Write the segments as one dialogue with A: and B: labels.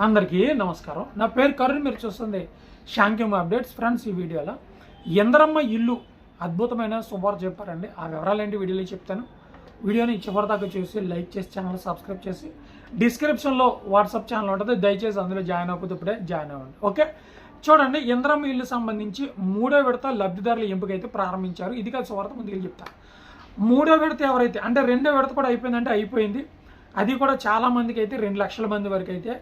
A: అందరికీ నమస్కారం. నా పేరు కరుణ్ మీరు చూస్తుంది శాంక్యం అప్డేట్స్. ఫ్రెండ్స్ ఈ వీడియోలో ఎందరమ్మ ఇల్లు అద్భుతమైన శుభార్ చెప్పారండి. ఆ వివరాలు ఏంటి వీడియోలో చెప్తాను. వీడియోని చివరిదాకా చూసి లైక్ చేసి ఛానల్ సబ్స్క్రైబ్ చేసి డిస్క్రిప్షన్లో వాట్సాప్ ఛానల్ ఉంటుంది. దయచేసి అందులో జాయిన్ అవ్వకపోతే ఇప్పుడే జాయిన్ అవ్వండి. ఓకే? చూడండి ఇంద్రమ్మ ఇల్లు సంబంధించి మూడో విడత లబ్ధిదారుల ఎంపిక అయితే ప్రారంభించారు. ఇది కాదు సువార్త ముందుకు చెప్తాను మూడో విడత ఎవరైతే అంటే రెండో విడత కూడా అయిపోయిందంటే అయిపోయింది. అది కూడా చాలామందికి అయితే రెండు లక్షల మంది వరకు అయితే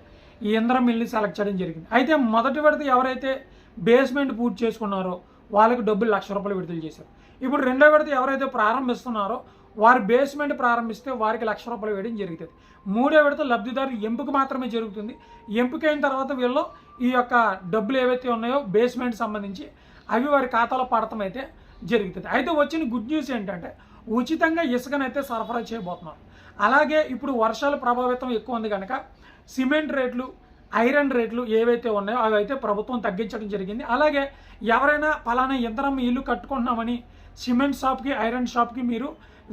A: ఈ ఇంద్రం మిల్ని సెలెక్ట్ చేయడం జరిగింది. అయితే మొదటి విడత ఎవరైతే బేస్మెంట్ పూర్తి చేసుకున్నారో వాళ్ళకి డబ్బులు లక్ష రూపాయలు విడుదల చేశారు. ఇప్పుడు రెండో విడత ఎవరైతే ప్రారంభిస్తున్నారో వారి బేస్మెంట్ ప్రారంభిస్తే వారికి లక్ష రూపాయలు వేయడం జరుగుతుంది. మూడో విడత లబ్ధిదారు ఎంపిక మాత్రమే జరుగుతుంది. ఎంపిక అయిన తర్వాత వీళ్ళు ఈ యొక్క డబ్బులు ఏవైతే ఉన్నాయో బేస్మెంట్ సంబంధించి అవి వారి ఖాతాలో పడటం అయితే జరుగుతుంది. అయితే వచ్చిన గుడ్ న్యూస్ ఏంటంటే ఉచితంగా ఇసుకనైతే సరఫరా చేయబోతున్నారు. అలాగే ఇప్పుడు వర్షాల ప్రభావితం ఎక్కువ ఉంది కనుక సిమెంట్ రేట్లు ఐరన్ రేట్లు ఏవైతే ఉన్నాయో అవి అయితే ప్రభుత్వం తగ్గించడం జరిగింది. అలాగే ఎవరైనా పలానా యంత్రం ఇల్లు కట్టుకుంటున్నామని సిమెంట్ షాప్కి ఐరన్ షాప్కి మీరు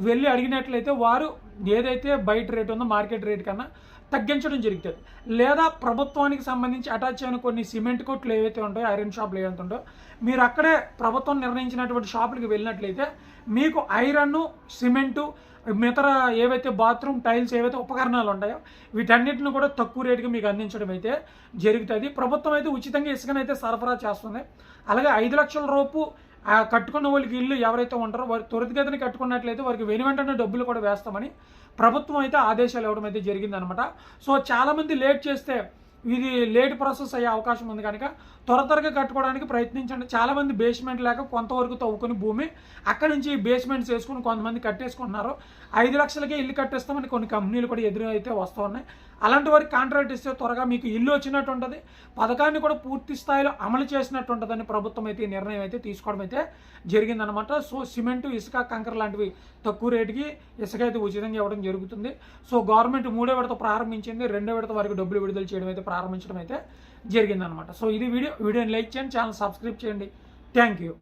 A: వెళ్ళి అడిగినట్లయితే వారు ఏదైతే బయట రేట్ ఉందో మార్కెట్ రేట్ కన్నా తగ్గించడం జరుగుతుంది. లేదా ప్రభుత్వానికి సంబంధించి అటాచ్ అయిన కొన్ని సిమెంట్ కొట్లు ఏవైతే ఉంటాయో ఐరన్ షాపులు ఏవైతే ఉంటాయో మీరు అక్కడే ప్రభుత్వం నిర్ణయించినటువంటి షాపులకు వెళ్ళినట్లయితే మీకు ఐరన్ సిమెంటు మితర ఏవైతే బాత్రూమ్ టైల్స్ ఏవైతే ఉపకరణాలు ఉంటాయో వీటన్నిటిని కూడా తక్కువ రేటుకి మీకు అందించడం అయితే జరుగుతుంది. ప్రభుత్వం అయితే ఉచితంగా ఇసుకనైతే సరఫరా చేస్తుంది. అలాగే ఐదు లక్షల రూపు ఆ కట్టుకున్న వాళ్ళకి ఇల్లు ఎవరైతే ఉంటారో వారు త్వరితగతిని కట్టుకున్నట్లయితే వారికి వెను వెంటనే డబ్బులు కూడా వేస్తామని ప్రభుత్వం అయితే ఆదేశాలు ఇవ్వడం అయితే జరిగిందనమాట. సో చాలామంది లేట్ చేస్తే ఇది లేట్ ప్రాసెస్ అయ్యే అవకాశం ఉంది కనుక త్వర త్వరగా కట్టుకోవడానికి ప్రయత్నించండి. చాలామంది బేస్మెంట్ లేక కొంతవరకు తవ్వుకుని భూమి అక్కడి నుంచి బేస్మెంట్స్ వేసుకుని కొంతమంది కట్టేసుకుంటున్నారు. ఐదు లక్షలకే ఇల్లు కట్టేస్తామని కొన్ని కంపెనీలు కూడా ఎదురు అయితే వస్తూ ఉన్నాయి. అలాంటి వారికి కాంట్రాక్ట్ ఇస్తే త్వరగా మీకు ఇల్లు వచ్చినట్టు ఉంటుంది. పథకాన్ని కూడా పూర్తి స్థాయిలో అమలు చేసినట్టు ఉంటుందని ప్రభుత్వం అయితే నిర్ణయం అయితే తీసుకోవడం అయితే జరిగిందనమాట సో సిమెంట్ ఇసుక కంకర లాంటివి తక్కువ రేటుకి ఇసుక అయితే ఉచితంగా ఇవ్వడం జరుగుతుంది. సో గవర్నమెంట్ మూడో విడత ప్రారంభించింది. రెండో విడత వరకు డబ్బులు విడుదల చేయడం అయితే ప్రారంభించడం అయితే జరిగిందనమాట సో ఇది వీడియో వీడియోని లైక్ చేయండి ఛానల్ సబ్స్క్రైబ్ చేయండి. Thank you